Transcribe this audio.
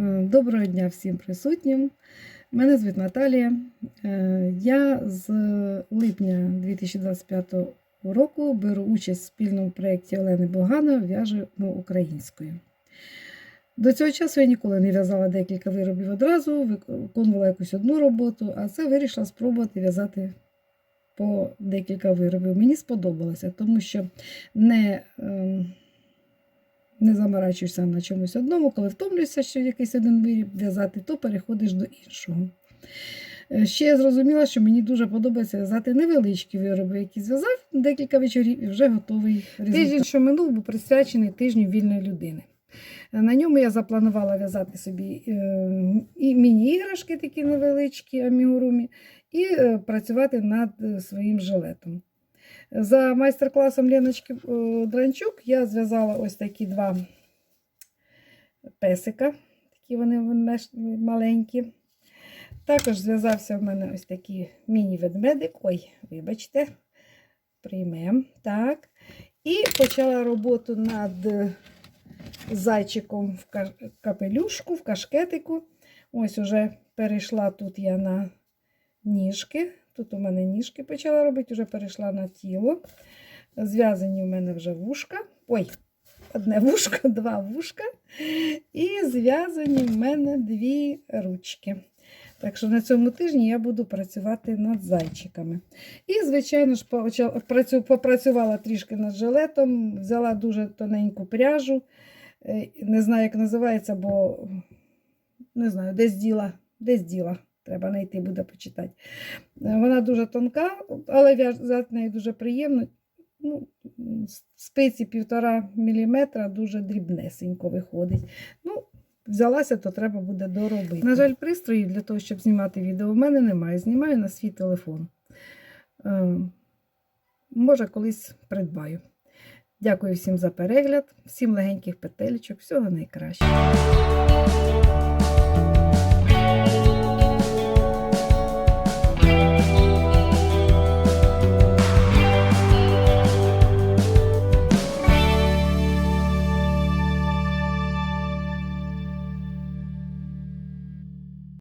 Доброго дня всім присутнім. Мене звуть Наталія. Е, Я з липня 2025 року беру участь в спільному проєкті Олени Богано В'яжемо українською. До цього часу я ніколи не в'язала декілька виробів одразу, виконувала якусь одну роботу, а це вирішила спробувати в'язати по декілька виробів. Мені сподобалося, тому що не. Не заморачуєшся на чомусь одному, коли втомлюєшся, що якийсь один виріб в'язати, то переходиш до іншого. Е, Ще я зрозуміла, що мені дуже подобається в'язати невеличкі вироби, які зв'язав декілька вечорів і вже готовий результат. Тиждень, що минув, був присвячений тижню вільної людини. Е, На ньому я запланувала в'язати собі е, і міні-іграшки такі невеличкі амігурумі, і працювати над своїм жилетом. За майстер-класом Леночки е, Дранчук я зв'язала ось такі два песика, такі вони маленькі. Також зв'язався в мене ось такий міні-ведмедик. Ой, вибачте, приймемо. Так. І почала роботу над зайчиком в капелюшку, в кашкетику. Ось уже перейшла тут я на ніжки. Тут у мене ніжки почала робити, вже перейшла на тіло. Зв'язані в мене вже вушка. Ой, одне вушко, два вушка. І зв'язані в мене дві ручки. Так що на цьому тижні я буду працювати над зайчиками. І, звичайно ж, попрацювала трішки над жилетом, взяла дуже тоненьку пряжу. Е, Не знаю, як називається, бо не знаю, десь діла, десь діла. Треба знайти, буде почитати. Е, Вона дуже тонка, але в'язати нею дуже приємно. Ну, спиці півтора міліметра дуже дрібнесенько виходить. Ну, взялася, то треба буде доробити. На жаль, пристроїв для того, щоб знімати відео, в мене немає. Знімаю на свій телефон. Е, може, колись придбаю. Дякую всім за перегляд, всім легеньких петелечок, всього найкращого.